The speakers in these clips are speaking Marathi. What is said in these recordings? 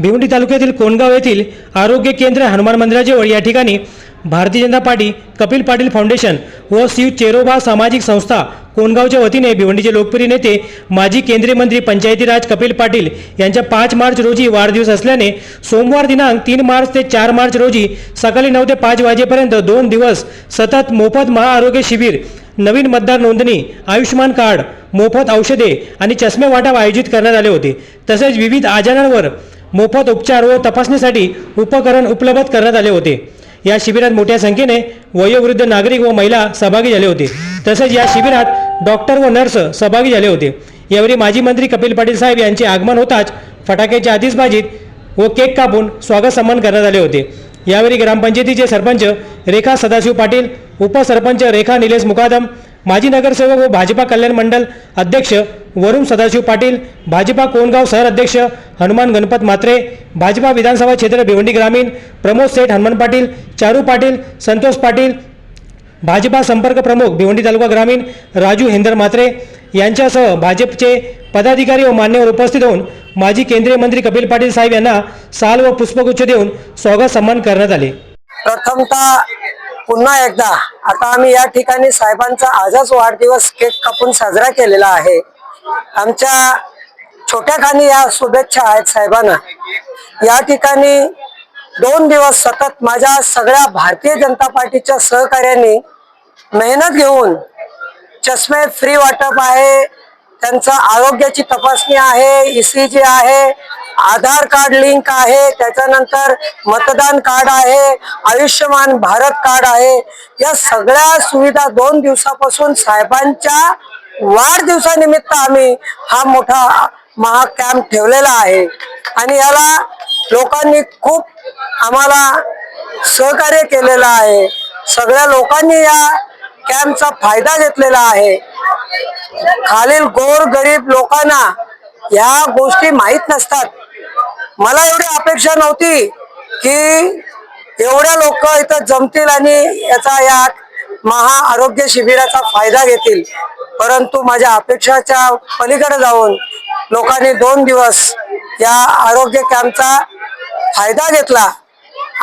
भिवंडी तालुक्यातील कोणगाव येथील आरोग्य केंद्र हनुमान मंदिराजवळ या ठिकाणी भारतीय जनता पार्टी कपिल पाटील फाउंडेशन व शिव चेरोबा सामाजिक संस्था कोणगावच्या वतीने भिवंडीचे लोकप्रिय नेते माजी केंद्रीय मंत्री पंचायती राज कपिल पाटील यांच्या पाच मार्च रोजी वाढदिवस असल्याने सोमवार दिनांक तीन मार्च ते चार मार्च रोजी सकाळी नऊ ते पाच वाजेपर्यंत दोन दिवस सतत मोफत महाआरोग्य शिबिर नवीन मतदार नोंदणी आयुष्यमान कार्ड मोफत औषधे आणि चष्मे वाटप आयोजित करण्यात आले होते. तसेच विविध आजारांवर मोफत उपचार व तपासणीसाठी उपकरण उपलब्ध करण्यात आले होते. या शिबिरात मोठ्या संख्येने वयोवृद्ध नागरिक व महिला सहभागी झाले होते. तसेच या शिबिरात डॉक्टर व नर्स सहभागी झाले होते. यावेळी माजी मंत्री कपिल पाटील साहेब यांचे आगमन होताच फटाक्याच्या आतिषबाजीत व केक कापून स्वागत सन्मान करण्यात आले होते. यावेळी ग्रामपंचायतीचे सरपंच रेखा सदाशिव पाटील उपसरपंच रेखा निलेश मुकादम माजी नगरसेवक व भाजपा कल्याण मंडल अध्यक्ष वरुण सदाशिव पाटील भाजपा कोणगाव शहर अध्यक्ष हनुमान गणपत म्हात्रे भाजपा विधानसभा क्षेत्र भिवंडी ग्रामीण प्रमोद सेठ हनुमान पाटील चारू पाटील संतोष पाटील भाजपा संपर्क प्रमुख भिवंडी तालुका ग्रामीण राजू हेंदर म्हात्रे यांच्यासह भाजपचे पदाधिकारी व मान्यवर उपस्थित होऊन माजी केंद्रीय मंत्री कपिल पाटील साहेब यांना साल व पुष्पगुच्छ देऊन स्वागत सन्मान करण्यात आले. प्रथमतः पुन्हा एकदा आता आम्ही या ठिकाणी साहेबांचा आजच वाढदिवस केक कापून साजरा केलेला आहे. आमच्या छोट्या खाणी या शुभेच्छा आहेत साहेबांना. या ठिकाणी दोन दिवस सतत माझ्या सगळ्या भारतीय जनता पार्टीच्या सहकार्याने मेहनत घेऊन चष्मे फ्री वाटप आहे त्यांचं आरोग्याची तपासणी आहे ईसीजी आहे आधार कार्ड लिंक आहे त्याच्यानंतर मतदान कार्ड आहे आयुष्यमान भारत कार्ड आहे. या सगळ्या सुविधा दोन दिवसापासून साहेबांच्या वाढदिवसानिमित्त आम्ही हा मोठा महाकॅम्प ठेवलेला आहे. आणि याला लोकांनी खूप आम्हाला सहकार्य केलेलं आहे. सगळ्या लोकांनी या कॅम्पचा फायदा घेतलेला आहे. खालील गोर गरीब लोकांना ह्या गोष्टी माहीत नसतात. मला एवढी अपेक्षा नव्हती की एवढ्या लोक इथं जमतील आणि याचा या महाआरोग्य शिबिराचा फायदा घेतील. परंतु माझ्या अपेक्षाच्या पलीकडे जाऊन लोकांनी दोन दिवस या आरोग्य कॅम्पचा फायदा घेतला.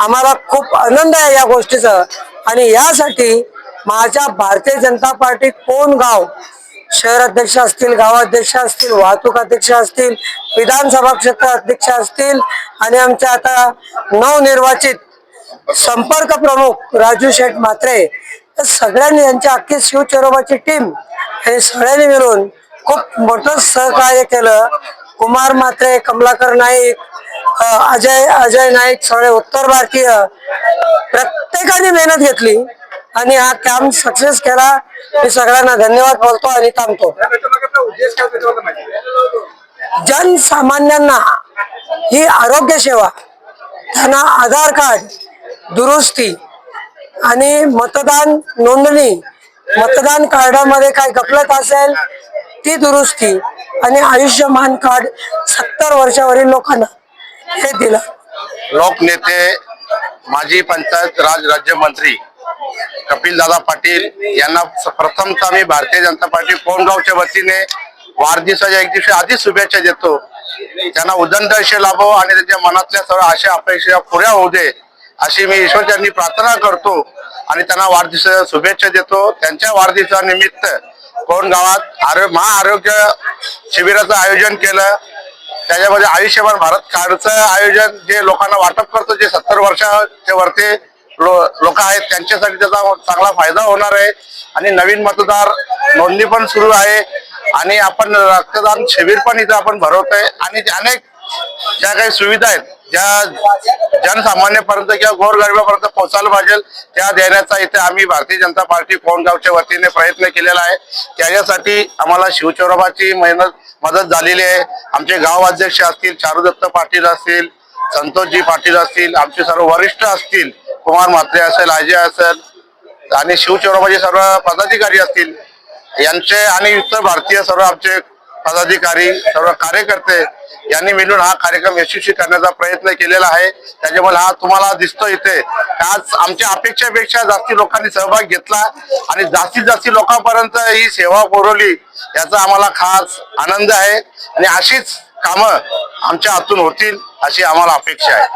आम्हाला खूप आनंद आहे या गोष्टीचा. आणि यासाठी माझ्या भारतीय जनता पार्टी कोण गाव शहर अध्यक्ष असतील गावाध्यक्ष असतील वाहतूक अध्यक्ष असतील विधानसभा क्षेत्र अध्यक्ष असतील आणि आमच्या आता नवनिर्वाचित संपर्क प्रमुख राजू शेठ म्हात्रे तर सगळ्यांनी यांच्या अख्खी शिवचरोबाची टीम हे सगळ्यांनी मिळून खूप मोठं सहकार्य केलं. कुमार म्हात्रे कमलाकर नाईक अजय अजय नाईक सगळे उत्तर भारतीय प्रत्येकाने मेहनत घेतली आणि हा कॅम्प सक्सेस केला. मी सगळ्यांना धन्यवाद बोलतो आणि थांबतो. जनसामान्यांना ही आरोग्य सेवा त्यांना आधार कार्ड दुरुस्ती आणि मतदान नोंदणी मतदान कार्डामध्ये काय गफलत असेल ती दुरुस्ती आणि आयुष्यमान कार्ड सत्तर वर्षावरील लोकांना हे दिलं. लोकनेते माजी पंचायत राज राज्यमंत्री कपिलदादा पाटील यांना प्रथमतः मी भारतीय जनता पार्टी कोणगावच्या वतीने वाढदिवसाच्या एक दिवशी आधीच शुभेच्छा देतो. त्यांना उदंड आयुष्य लाभो आणि त्याच्या मनातल्या सर्व आशा अपेक्षा पुऱ्या होऊ दे अशी मी ईश्वरचरणी प्रार्थना करतो आणि त्यांना वाढदिवसाच्या शुभेच्छा देतो. त्यांच्या वाढदिवसानिमित्त कोण गावात आरो महाआरोग्य शिबिराचं आयोजन केलं. त्याच्यामध्ये आयुष्यमान भारत कार्डचं आयोजन जे लोकांना वाटप करतो जे सत्तर वर्षाचे वरते लो लोक आहेत त्यांच्यासाठी त्याचा चांगला फायदा होणार आहे. आणि नवीन मतदार नोंदणी पण सुरू आहे. आणि आपण रक्तदान शिबिर पण इथं आपण भरवतोय. आणि अनेक ज्या काही सुविधा आहेत ज्या जनसामान्यपर्यंत किंवा गोरगरिबापर्यंत पोहोचायला पाहिजे त्या देण्याचा इथे आम्ही भारतीय जनता पार्टी कोणगावच्या वतीने प्रयत्न केलेला आहे. त्याच्यासाठी आम्हाला शिवचौरबाची मेहनत मदत झालेली आहे. आमचे गाव अध्यक्ष असतील चारुदत्त पाटील असतील संतोषजी पाटील असतील आमचे सर्व वरिष्ठ असतील कुमार म्हात्रे असेल अजय असेल आणि शिवचौरबाचे सर्व पदाधिकारी असतील यांचे आणि इतर भारतीय सर्व आमचे पदाधिकारी सर्व कार्यकर्ते यांनी मिळून हा कार्यक्रम यशस्वी करण्याचा प्रयत्न केलेला आहे. त्याच्यामुळे हा तुम्हाला दिसतो इथे. आज आमच्या अपेक्षेपेक्षा जास्ती लोकांनी सहभाग घेतला आणि जास्तीत जास्त लोकांपर्यंत ही सेवा पुरवली याचा आम्हाला खास आनंद आहे. आणि अशीच कामं आमच्या हातून होतील अशी आम्हाला अपेक्षा आहे.